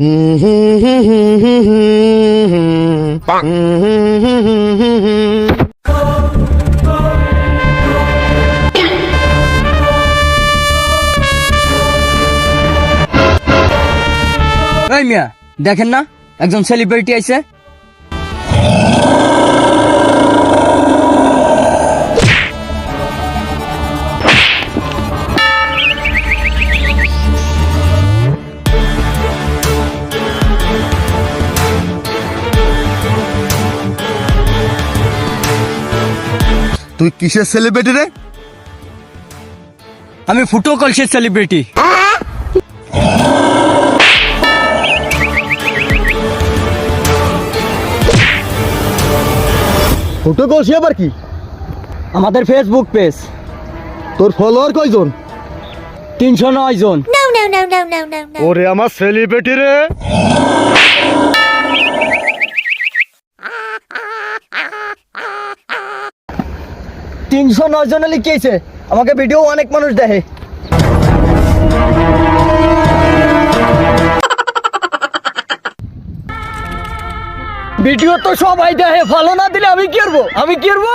মিয়া দেখেন না? একজন সেলিব্রিটি আইছে। তুই কিসের সেলিব্রিটি রে? আমি ফুটো কলসের সেলিব্রিটি ফটো কলসি আবার কি? আমাদের ফেসবুক পেজ তোর ফলোয়ার কয়জন? তিনশো নয় জন। No, no, no, no, no, no, no. ওরে আমার সেলিব্রিটি রে। তিনশো নয় জনে লিখিয়েছে আমাকে ভিডিও অনেক মানুষ দেখে। ভিডিও তো সবাই দেখে, ভালো না দিলে আমি কি করব? আমি কি করব?